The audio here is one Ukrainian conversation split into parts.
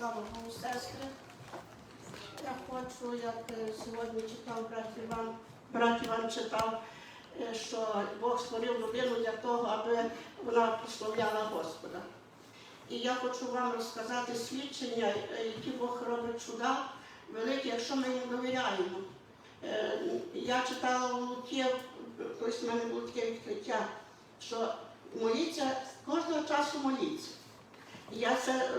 Слава Богу, сестри. Я хочу, як е, сьогодні читав брат Іван, брат Іван читав, е, що Бог створив людину для того, аби вона прославляла Господа. І я хочу вам розказати свідчення, е, які Бог робить чуда великі, якщо ми їм довіряємо. Я читала у Луки, колись в мене було таке відкриття, що моліться, кожного часу моліться. Я це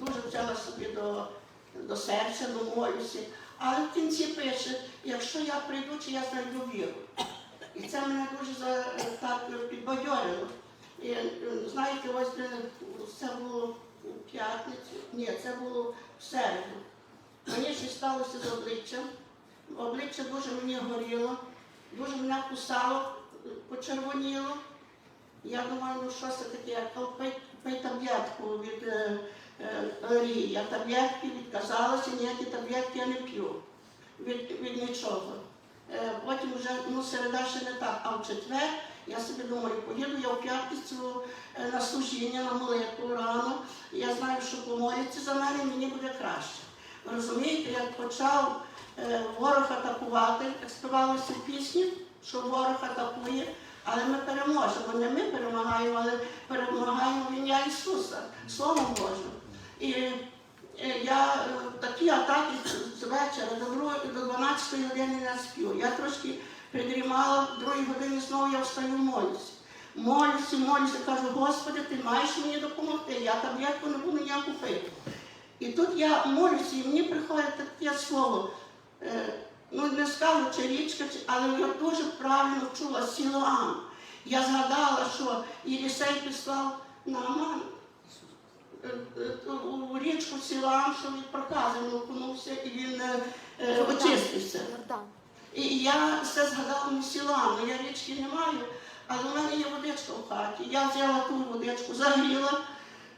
дуже взяла собі до, до серця, ну молюся. Але в кінці пише, якщо я прийду, чи я знайду віру. І це мене дуже за, е, так е, підбадьорило. І, е, знаєте, ось е, це було у п'ятницю, ні, це було в середу. Мені щось сталося з обличчям. Обличчя дуже мені горіло, дуже мене кусало, е, почервоніло. Я думаю, ну що це таке, я кажу, пий, таблетку від е, е, Я таблетки відказалася, ніякі таблетки я не п'ю від, від нічого. Е, потім вже ну, середа ще не так, а в четвер я собі думаю, поїду я в п'ятницю е, на служіння, на молитву рано. Я знаю, що помоляться за мене, мені буде краще. Розумієте, як почав ворог атакувати, як співалося в пісні, що ворог атакує, але ми переможемо. Не ми перемагаємо, але перемагаємо в ім'я Ісуса, Словом Божим. І е, я е, такі атаки з- вечора до, друг- до 12 години не сплю. Я трошки придрімала, в другій годині знову я встаю молюся. Молюся, молюся, кажу, Господи, ти маєш мені допомогти, я таблетку не буду ніяку пити. І тут я молюся, і мені приходить таке слово. Е, ну не скажу, чи річка, але я дуже правильно чула Сілоам. Я згадала, що Єлісей післав на Аман у річку Сілоам, що він проказано окунувся і він е, е, очистився. І я все згадала не Сілоам, я річки не маю, але в мене є водичка в хаті. Я взяла ту водичку, загріла,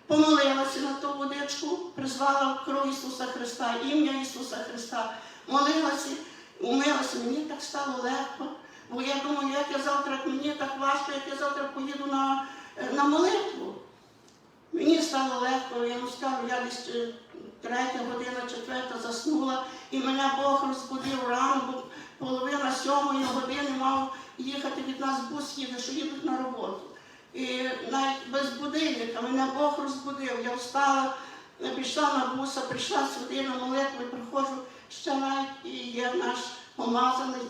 помолилася на ту водичку, призвала кров Ісуса Христа, ім'я Ісуса Христа, молилася, умилася, мені так стало легко. Бо я думаю, як я завтра, як мені так важко, як я завтра поїду на, е, на молитву. Мені стало легко, я вам скажу, я десь е, третя година, четверта заснула, і мене Бог розбудив рано, бо половина сьомої години мав їхати від нас бус їде, що їдуть на роботу. І навіть без будильника мене Бог розбудив. Я встала, пішла на буса, прийшла сюди на молитву, і приходжу ще навіть і є наш помазаний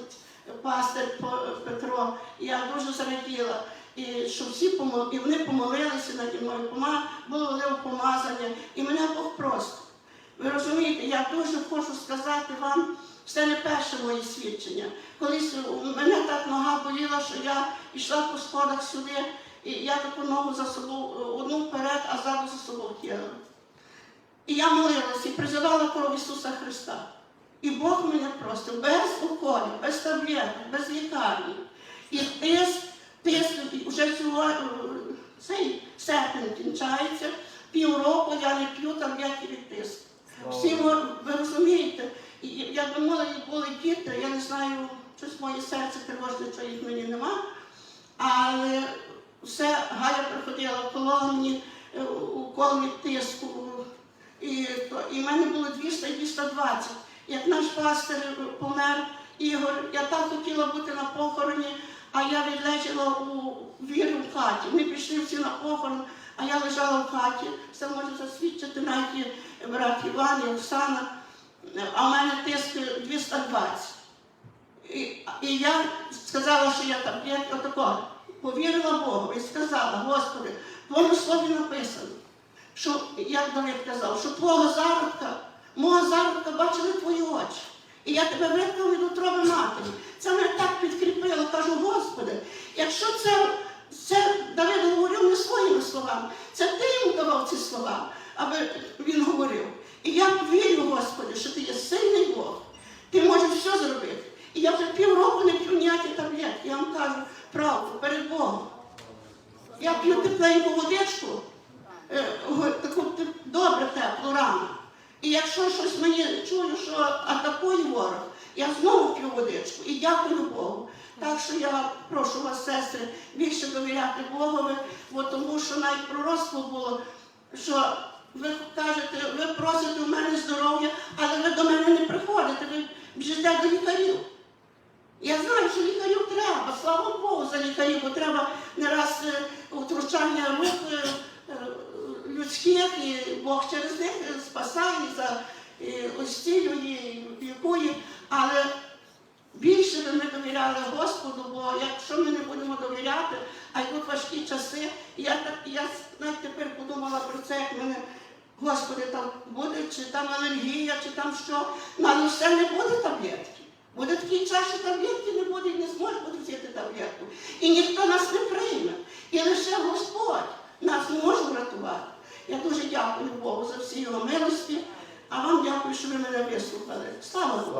пастир Петро. Я дуже зраділа. І що всі помо- і вони помолилися наді мною, пома- було велике помазання, і мене Бог просто. Ви розумієте, я дуже хочу сказати вам, це не перше моє свідчення. Колись у мене так нога боліла, що я йшла по сходах сюди, і я таку ногу за собою, одну вперед, а ззаду за собою кинула. І я молилася і призивала кров Ісуса Христа. І Бог мене простив без уколів, без таблеток, без лікарні. І тиск, тиск, вже цього, е, цей серпень кінчається, півроку я не п'ю таблетки від тиску. Всі ви, розумієте, і я думала, і були діти, я не знаю, щось моє серце тривожне, що їх мені нема. Але все Галя приходила, колола мені е, укол від тиску. І, то- і в мене було 200 і 220. Як наш пастир помер Ігор, я так хотіла бути на похороні, а я відлежала у вірі в хаті. Ми пішли всі на похорон, а я лежала в хаті. Це може засвідчити навіть брат Іван, і Оксана. А в мене тиск 220. І, і я сказала, що я там, я отако, повірила Богу і сказала, Господи, в Твоєму слові написано, що, як Давид казав, що Твого зародка, мого зародка бачили твої очі. І я тебе виклав від утроби матері. Це мене так підкріпило, кажу, Господи, якщо це, це Давид говорив не своїми словами, це ти йому давав ці слова, аби він говорив. І я вірю, Господи, що ти є сильний Бог. Ти можеш все зробити. І я вже півроку не п'ю ніякі таблетки. Я вам кажу правду перед Богом. Я п'ю тепленьку водичку, І якщо щось мені чую, що атакує ворог, я знову п'ю водичку і дякую Богу. Так що я прошу вас, сестри, більше довіряти Богові, бо тому що навіть пророцтво було, що ви кажете, ви просите у мене здоров'я, але ви до мене не приходите, ви біжите до лікарів. Я знаю, що лікарів треба, слава Богу, за лікарів, бо треба не раз е, втручання рук е, е, людських, і Бог через них спасає, за е, і лікує. Але більше ми довіряли Господу, бо якщо ми не будемо довіряти, а йдуть важкі часи, я, я навіть тепер подумала про це, як мене, Господи, там буде, чи там алергія, чи там що, ну, але все не буде таблетки. Буде такий час, що таблетки не буде, і не зможе буде взяти таблетку. І ніхто нас не прийме. І лише Господь нас може врятувати. Я дуже дякую Богу за всі його милості, а вам дякую, що ви мене вислухали. Слава Богу!